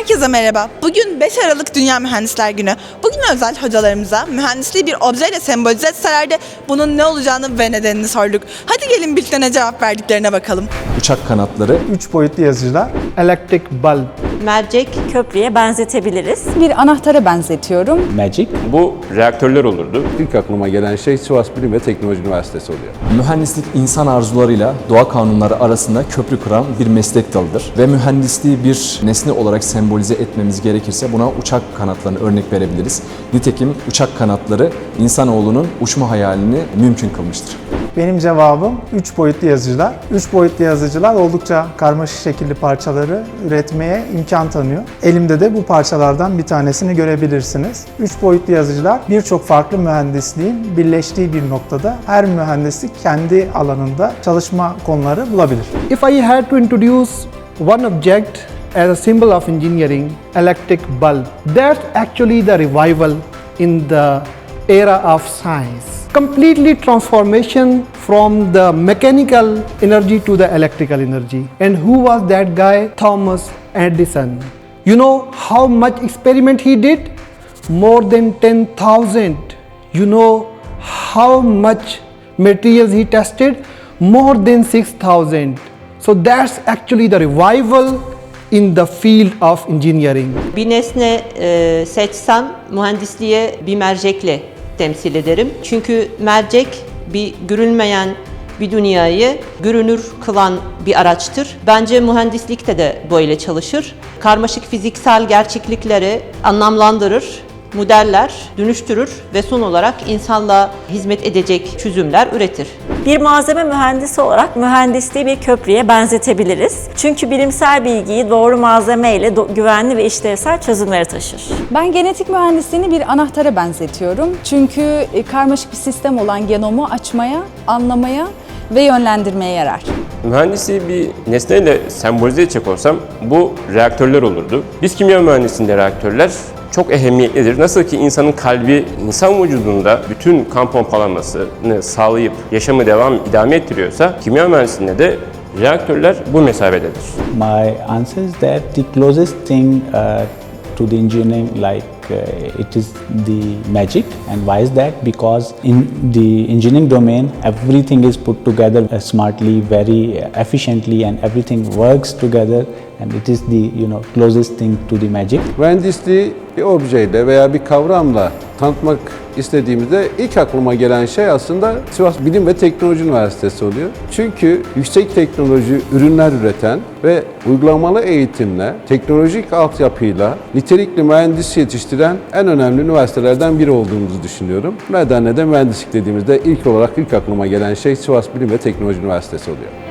Herkese merhaba. Bugün 5 Aralık Dünya Mühendisler Günü. Bugün özel hocalarımıza mühendisliği bir objeyle sembolize etseler de bunun ne olacağını ve nedenini sorduk. Hadi gelin birlikte ne cevap verdiklerine bakalım. uçak kanatları, 3 boyutlu yazıcılar, electric bulb, mercek köprüye benzetebiliriz. bir anahtara benzetiyorum. Magic. Bu reaktörler olurdu. İlk aklıma gelen şey Sivas Bilim ve Teknoloji Üniversitesi oluyor. mühendislik insan arzularıyla doğa kanunları arasında köprü kuran bir meslek dalıdır. Ve mühendisliği bir nesne olarak sembolize etmemiz gerekirse buna uçak kanatlarını örnek verebiliriz. Nitekim uçak kanatları insanoğlunun uçma hayalini mümkün kılmıştır. Benim cevabım 3 boyutlu yazıcılar. 3 boyutlu yazıcılar oldukça karmaşık şekilli parçaları üretmeye imkan tanıyor. Elimde de bu parçalardan bir tanesini görebilirsiniz. 3 boyutlu yazıcılar birçok farklı mühendisliğin birleştiği bir noktada her mühendislik kendi alanında çalışma konuları bulabilir. If I had to introduce one object as a symbol of engineering, electric bulb, that's actually the revival in the era of science. Completely transformation from the mechanical energy to the electrical energy. And who was that guy? Thomas Edison. You know how much experiment he did? More than 10,000. You know how much materials he tested? More than 6,000. So that's actually the revival in the field of engineering. Bir nesne e, eh, seçsem mühendisliğe bir mercekle temsil ederim. Çünkü mercek bir görülmeyen bir dünyayı görünür kılan bir araçtır. Bence mühendislikte de böyle çalışır. Karmaşık fiziksel gerçeklikleri anlamlandırır, modeller, dönüştürür ve son olarak insanlığa hizmet edecek çözümler üretir. Bir malzeme mühendisi olarak mühendisliği bir köprüye benzetebiliriz. Çünkü bilimsel bilgiyi doğru malzeme ile do- güvenli ve işlevsel çözümlere taşır. Ben genetik mühendisliğini bir anahtara benzetiyorum. Çünkü e, karmaşık bir sistem olan genomu açmaya, anlamaya ve yönlendirmeye yarar. Mühendisliği bir nesneyle sembolize edecek olsam bu reaktörler olurdu. Biz kimya mühendisliğinde reaktörler çok ehemmiyetlidir. Nasıl ki insanın kalbi insan vücudunda bütün kan pompalamasını sağlayıp yaşamı devam idame ettiriyorsa kimya mühendisliğinde de reaktörler bu mesafededir. My answer is that the closest thing uh, to the engineering, like it is the magic. And why is that? Because in the engineering domain, everything is put together uh, smartly, very efficiently, and everything works together. And it is the you know closest thing to the magic. Mühendisliği bir objeyle veya bir kavramla tanıtmak istediğimizde ilk aklıma gelen şey aslında Sivas Bilim ve Teknoloji Üniversitesi oluyor. Çünkü yüksek teknoloji ürünler üreten ve uygulamalı eğitimle, teknolojik altyapıyla nitelikli mühendis yetiştiren en önemli üniversitelerden biri olduğumuzu düşünüyorum. Nedenle de mühendislik dediğimizde ilk olarak ilk aklıma gelen şey Sivas Bilim ve Teknoloji Üniversitesi oluyor.